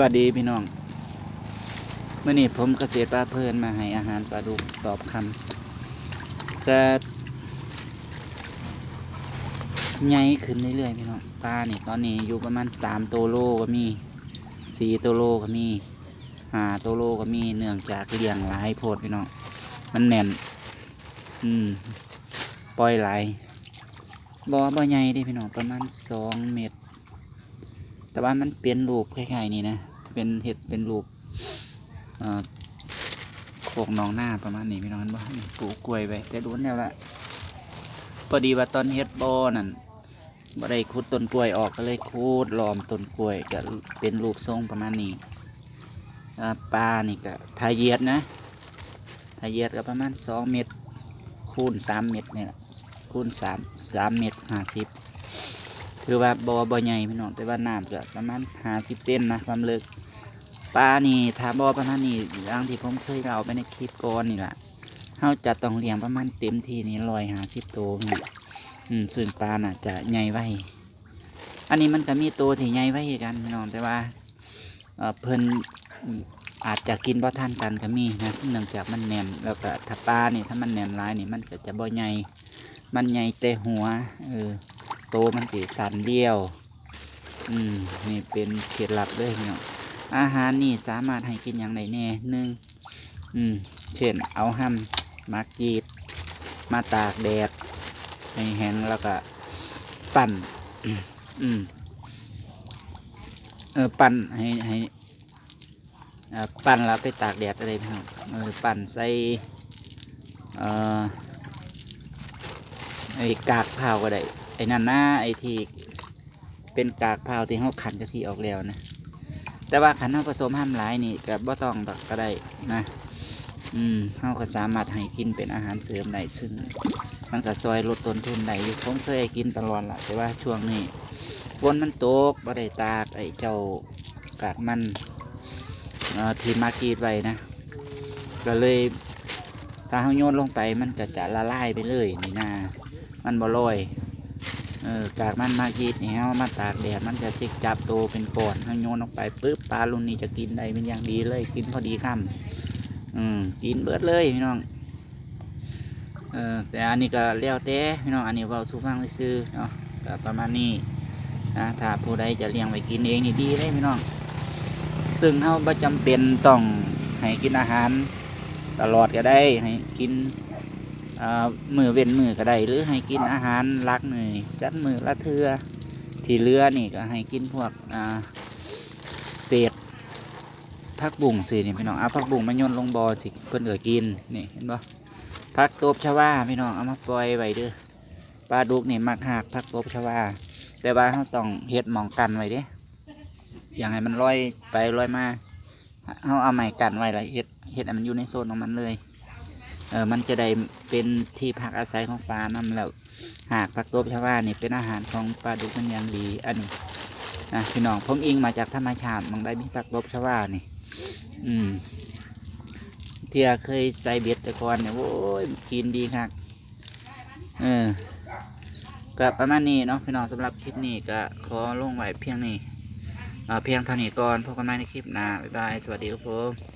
วัสดีพี่น้องเมื่อนี้ผมเกษตรปลาเพลินมาให้อาหารปลาดุกตอบคำก็ใหญ่ขึ้นเรื่อยๆพี่น้องปลาเนี่ยตอนนี้อยู่ประมาณสามตัวโลก็มีสี่ตัวโลก็มีห้าตัวโลก็มีเนื่องจากเลี้ยงหลายโพดพี่น้องมันแน่น อืมปล่อยไหลายบ่บ่ใหญ่ด้พี่น้องประมาณสองเมตร แต่ว่ามันเป็นรูปคล้ายๆนี่นะ เป็นเห็ดเป็นรูปโขกนองหน้าประมาณนี้พี่น้องบ่นี่ปลูกกล้วยไปแต่ดูแนวละพอดีว่าตอนเฮ็ดบ่อนั่นบ่ได้ขุดต้นกล้วยออกก็เลยขุดล้อมต้นกล้วยก็เป็นรูปทรงประมาณนี้ปลานี่ก็ทาเยียดนะทาเยียดก็ประมาณสองเมตรคูณสามเมตรเนี่ยล่ะคูณสามสามเมตรห้าสิบ คือว่าบ่อบ่อใหญ่พี่น้องแต่ว่าน้ำก็ประมาณห้าสิบเซนนะความลึกปลานี่ถ้าบ่อประมาณนี้อย่างที่ผมเคยเล่าไปในคลิปก่อนนี่แหละเฮาจะต้องเลี้ยงประมาณเต็มที่นี่ร้อยห้าสิบตัวนี่อืมซึ่งปลาน่ะจะใหญ่ไว้อันนี้มันก็มีตัวที่ใหญ่ไว้คือกันพี่น้องแต่ว่าเออเพิ่นอาจจะกินบ่ทันกันก็มีนะเนื่องจากมันแน่นแล้วก็ถ้าปลานี่ถ้ามันแน่นหลายนี่มันก็จะบ่ใหญ่มันใหญ่แต่หัวเออ โตมันสีสันเดียว อืมนี่เป็นเคล็ดลับเลยพี่น้องอาหารนี่สามารถให้กินอย่างไรแน่หนึ่งอืมเช่นเอาห้ำมากีดมาตากแดดให้แห้งแล้วก็ปั่น อืมเออปั่นให้ให้เอ่อปั่นแล้วไปตากแดดอะไรพี่น้องเออปั่นใส่เอ่อไอ้กากเผาก็ได้ ไอ้นั่นนะไอ้ที่เป็นกากเผาที่เขาขันกะทิออกแล้วนะ แต่ว่าขันเขาผสมห้ามหลายนี่ก็บ่ต้องดอกก็ได้นะ อืมเขาก็สามารถให้กินเป็นอาหารเสริมได้ซึ่งมันก็ซอยลดต้นทุนได้อยู่ผมเคยกินตลอดละแต่ว่าช่วงนี้ฝนมันตกบ่ได้ตากไอ้เจ้ากากมันเอ่อที่มากีดไว้นะก็เลยถ้าเขาโยนลงไปมันก็จะละลายไปเลยนี่นา มันบ่ลอย เออกากมันมากีดนี่เอามาตากแดดมันจะจิกจับโตเป็นก้อนเอาโยนออกไปปุ๊บปลาลุนนี้จะกินได้เป็นอย่างดีเลย กินพอดีคำอืมกินเบิดเลยพี่น้องเออแต่อันนี้ก็แล้วแต่พี่น้องอันนี้เว่าสู้ฟังซื้อเนาะประมาณนี้นะถ้าผู้ใดจะเลี้ยงไว้กินเองนี่ดีเลยพี่น้อง ซึ่งเราประจำเป็นต้องให้กินอาหารตลอดก็ได้ให้กิน มือเว้นมือก็ได้หรือให้กินอาหารรักหน่อยจัดมือละเทือที่เหลือนี่ก็ให้กินพวกเศษผักบุ้งสินี่พี่น้องเอาผักบุ้งมาโยนลงบอสิเพิ่อนเอือกินนี่เห็นบ่ผักตบชวาพี่น้องเอามาปล่อยไว้เด้อปลาดุกนี่มักหักผักตบชวาแต่ว่าเราต้องเฮ็ดหมองกันไว้เด้อย่างให้มันลอยไปลอยมาเราเอาไม้กันไว้แล้วเฮ็ดเฮ็ดมันอยู่ในโซนของมันเลย เออมันจะได้เป็นที่พักอาศัยของปลานั่นแล้วหากผักตบชาวานี่เป็นอาหารของปลาดุกมันอย่างดีอันนี้นะพี่น้องผมอิงมาจากธรรมชาติมองได้มีผักตบชาวานี่ อืมเที่ยเคยใส่เบ็ดต่ก่อนเนี่ยโอ้ยกินดีครับเออก็ประมาณนี้เนาะพี่น้องสำหรับคลิปนี้ก็ขอลงไว้เพียงนี้เอ่อเพียงเท่านี้ก่อนพบกันใหม่ในคลิปหน้าบ๊ายบายสวัสดีครับผม